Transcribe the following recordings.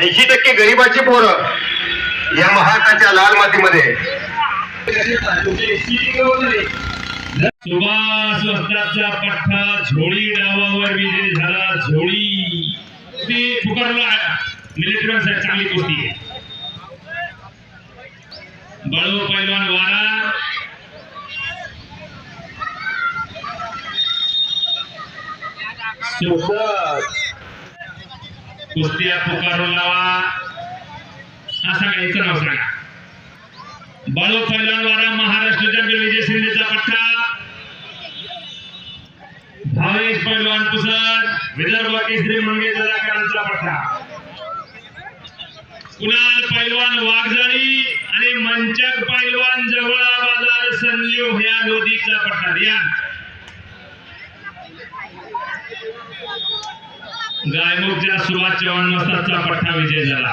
ऐंशी टक्के गरिबाची पोरं या महाराष्ट्राच्या लाल मातीमध्ये. सुभाष पठ्ठा झोळी डावावर विजय झाला झोळी. ते पुकारला. मिलिटरी साहेब चांगली आहे. बळव पैलवान वारा. कुस्त्या पुकारून लावा. असा काहीच नाव सांगा बाळू पैलवान महाराष्ट्र चॅम्पियन विजय शिंदेचा पट्टा. भावेश पैलवान पुसर विदर्भ केसरी मंगेश कलाकारांचा पट्टा. कुणाल पैलवान वाघजाळी आणि मंचक पैलवान जवळा बाजार संजीव ह्या लोधीचा पट्टा. या गायमुखच्या सुरुवात चव्हाण वाजताचा पठ्ठा विजय झाला.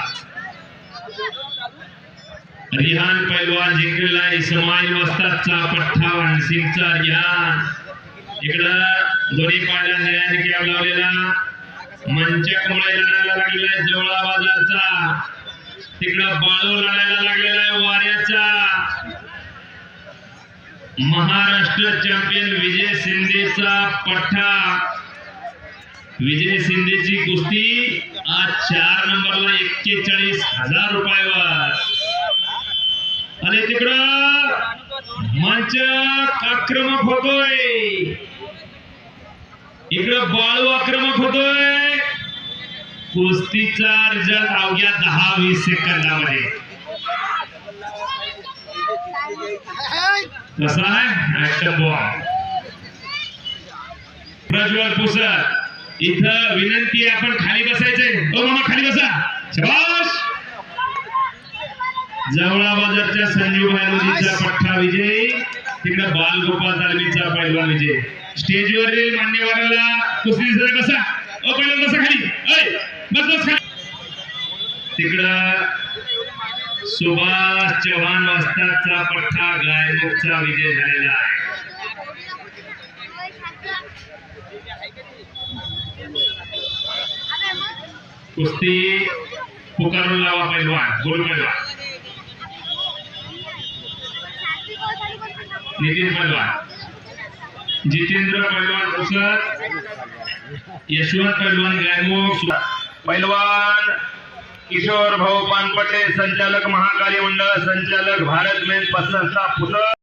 रिहान पैलवान जिंकलेला इस्माईल वस्तादचा पठ्ठा वानसिंगचा रिहान. इकडं दोन्ही पायला निळ्याने कॅब लावलेला. मंचक मुळे लढायला लागलेला आहे जवळा बाजारचा तिकडं बाळू लढायला लागलेला आहे वाऱ्याचा. महाराष्ट्र चॅम्पियन विजय शिंदेचा पठ्ठा. विजय शिंदेची कुस्ती आज चार नंबरला एक्केचाळीस हजार रुपयावर. आणि तिकडं मंच आक्रमक होतोय. इकडं बाळू आक्रमक होतोय. कुस्तीचा रिझल्ट अवघ्या दहा वीस सेकंदामध्ये. कसा आहे? बॉल प्रज्वल पुसद इथं विनंती आपण खाली बसायचंय ओ मामा खाली बसा. शबाश जवळा बाजारच्या संजीव भायलोजीचा पठ्ठा विजय. तिकडे बालगोपाल तालमीचा पैलवान विजय. स्टेजवरील मान्यवराला कुस्ती दिसत बसा. ओ पहिलं बसा खाली. ऐ बस बस खाली. तिकडं सुभाष चव्हाण वस्तादचा पठ्ठा गायमुखचा विजय झालेला आहे. कुस्ती पुकारून लावा पैलवान गोल पैलवान. नितीन पैलवान. जितेंद्र पैलवान पुसद यशवंत पैलवान गायमुख पैलवान किशोर भाऊ पानपटे संचालक महाकाली मंडळ संचालक भारत मेन पसंतचा पुत्र